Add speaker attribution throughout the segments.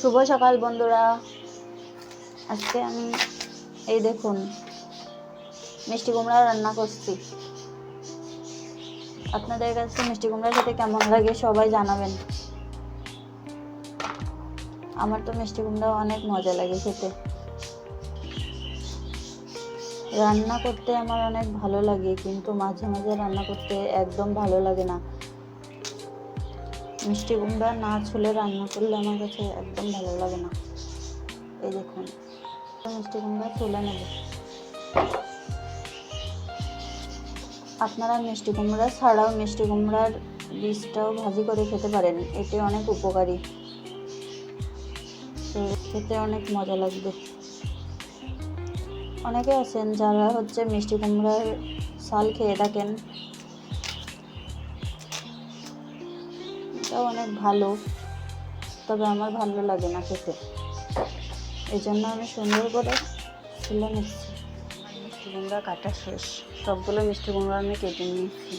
Speaker 1: শুভ সকাল, বন্ধুরা। আজকে আমি, এই দেখুন, মিষ্টি কুমড়া রান্না করছি। আপনাদের কাছে মিষ্টি কুমড়া খেতে কেমন লাগে সবাই জানাবেন। আমার তো মিষ্টি কুমড়া অনেক মজা লাগে খেতে। রান্না করতে আমার অনেক ভালো লাগে, কিন্তু মাঝে মাঝে রান্না করতে একদম ভালো লাগে না। মিষ্টি কুমড়া না ছুলে রান্না করলে আমার কাছে একদম ভালো লাগে না। এই দেখুন, মিষ্টি কুমড়া তুলে নেব। আপনারা মিষ্টি কুমড়া ছাড়াও মিষ্টি কুমড়ার বীজটাও ভাজি করে খেতে পারেন এটি অনেক উপকারী। তো খেতে অনেক মজা লাগবে। অনেকে আছেন যারা হচ্ছে মিষ্টি কুমড়ার ছাল খেয়ে থাকেন এটাও অনেক ভালো, তবে আমার ভালো লাগে না খেতে। এই জন্য আমি সুন্দর করে তুলে নিচ্ছি। মিষ্টি কুমড়া কাটা শেষ। সবগুলো মিষ্টি কুমড়া আমি কেটে নিয়েছি।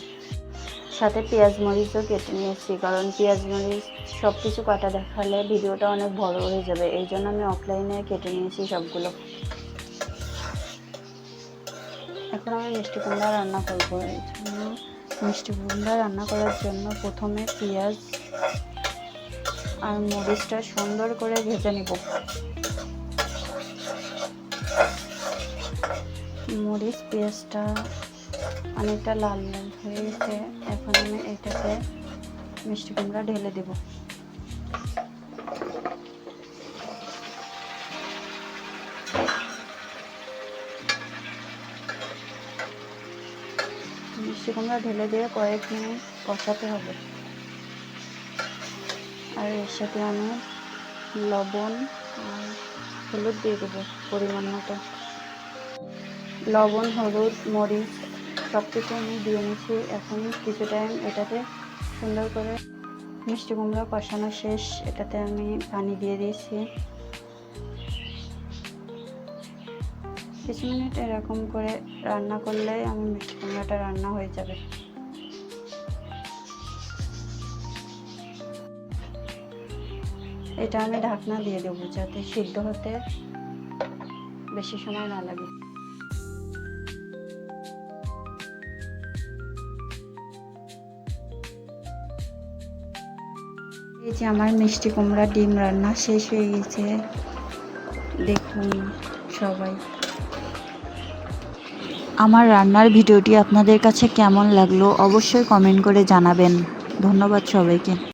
Speaker 1: সাথে পেঁয়াজ মরিচও কেটে নিয়েছি, কারণ পেঁয়াজ মরিচ সব কিছু কাটা দেখালে ভিডিওটা অনেক বড় হয়ে যাবে। এই জন্য আমি অফলাইনে কেটে নিয়েছি সবগুলো। এখন আমি মিষ্টি কুমড়া রান্না করব। এই জন্য মিষ্টি কুমড়া রান্না করার জন্য প্রথমে পেঁয়াজ আর মরিচটা সুন্দর করে ভেজে নিব। মরিচ পেঁয়াজটা অনেকটা লাল লাল হয়ে গেছে। এখন আমি এটাতে মিষ্টি কুমড়া ঢেলে দেব। মিষ্টি কুমড়া ঢেলে দিয়ে কয়েক মিনিট কষাতে হবে। আর এর সাথে আমি লবণ আর হলুদ দিয়ে দেবো পরিমাণ মতো। লবণ, হলুদ, মরিচ সব কিছু আমি দিয়ে নিচ্ছি। এখন কিছু টাইম এটাতে সুন্দর করে মিষ্টি কুমড়া কষানো শেষ। এটাতে আমি পানি দিয়ে দিয়েছি। কিছু মিনিট এরকম করে রান্না করলে আমার মিষ্টি কুমড়াটা রান্না হয়ে যাবে। এটা আমি ঢাকনা দিয়ে দেবো যাতে সিদ্ধ হতে বেশি সময় না লাগে। এই যে আমার মিষ্টি কুমড়া ডিম রান্না শেষ হয়ে গেছে। দেখুন সবাই। আমার রান্নার ভিডিওটি আপনাদের কাছে কেমন লাগল অবশ্যই কমেন্ট করে জানাবেন। ধন্যবাদ সবাইকে।